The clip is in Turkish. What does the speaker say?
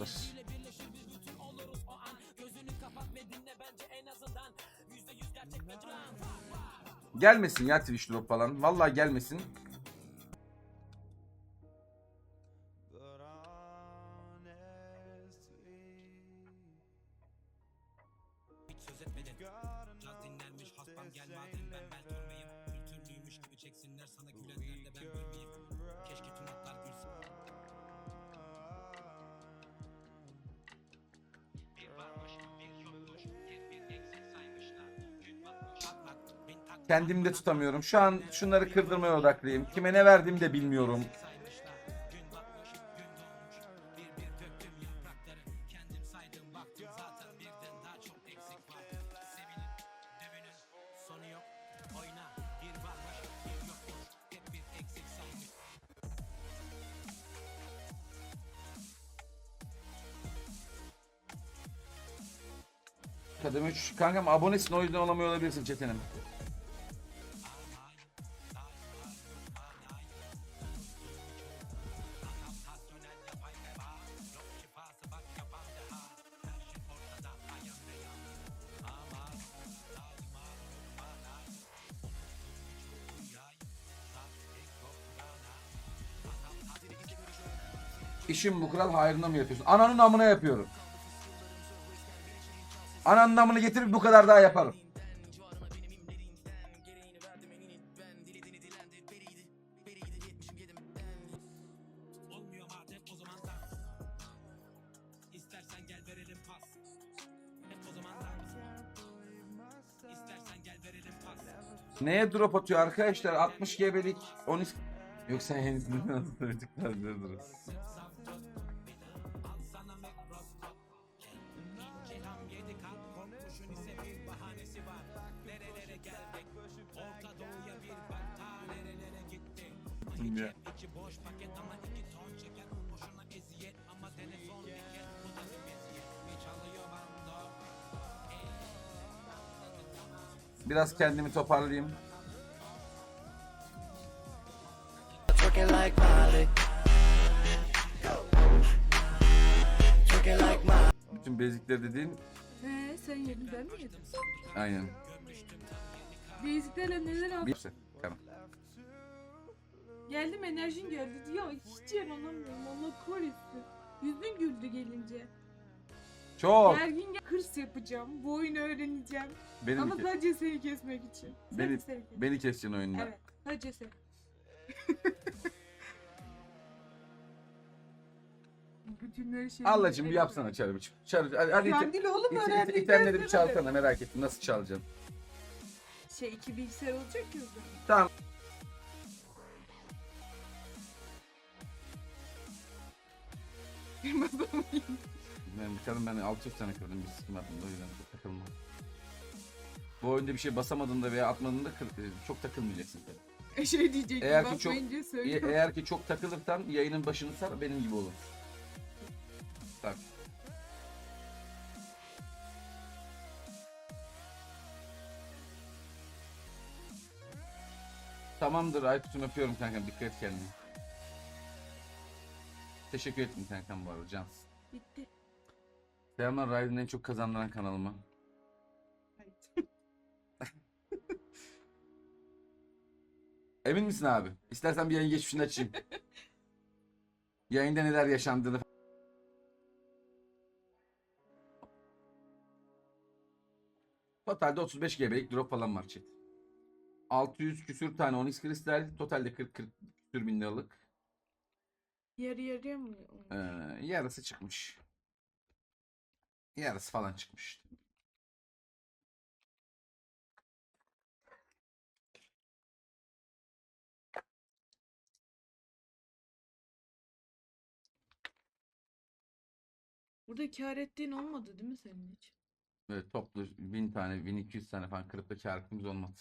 dostlar. Gelmesin ya Twitch drop falan. Vallahi gelmesin. Hiç söz etmedin Caz dinlenmiş hastam gel madem ben bel bin tak Kendimi de tutamıyorum. Şu an şunları kırdırmaya odaklıyım. Kime ne verdiğimi de bilmiyorum. Kademe 3. Kankam abonesin o yüzden olamıyor olabilirsin çetenim. İşim bu kral hayrına mı yapıyorsun? Ananın amına yapıyorum. Ananın amını getirip bu kadar daha yaparım. Neye drop atıyor arkadaşlar? 60 GB'lik 13 Yoksa henüz çocuklar boş paket ama iki ton şeker Boşuna eziyet ama dene son bir kez Bu da bir meziyet Mi çalıyor bando Biraz kendimi toparlayayım. Bütün bezikler dediğin He sen yedin ben mi yedim? aynen. Beziklerle neler aldın? Bir tamam. Geldim enerjin geldi. Ya hiç yaranamıyorum. Allah kahretsin. Yüzün güldü gelince. Çok. Gergin gel- hırs yapacağım. Bu oyunu öğreneceğim. Benim Ama ke- sadece seni kesmek için. Sadece Beni- seni kes- beni keseceksin oyunda. Evet. Sadece sen. Bütün her şeyi... Allah'cım bir yapsana çarı bir. Çarı, hadi, hadi Ben ite, değil oğlum ite, ite, öğrendik. itemleri bir çalsana merak ettim. Nasıl çalacaksın? Şey iki bilgisayar olacak ki o zaman. Tamam. Adamım iyi. Ben bakalım ben 600 tane kırdım bir sıkıntı o yüzden çok takılma. Bu oyunda bir şey basamadığında veya atmadığında kır- e, çok takılmayacaksın tabii. Şey diyecektim Eğer ki çok- E- eğer ki çok takılırsan yayının başını sar benim gibi olur. Bak. Tamamdır Aykut'um öpüyorum kankam dikkat et kendine. Teşekkür ettim kankam bu arada Cans. Bitti. Selamlar Rayd'ın en çok kazandıran kanalıma. Emin misin abi? İstersen bir yayın geçmişini açayım. Yayında neler yaşandığını. Totalde 35 GB'lik drop falan var chat. 600 küsür tane Onyx kristal, totalde 40 40 küsür bin liralık. Yarı yarıya mı? Ee, yarısı çıkmış. Yarısı falan çıkmış. Burada kar ettiğin olmadı değil mi senin hiç? Böyle toplu 1000 tane, 1200 tane falan kırıp da kâr ettiğimiz olmadı.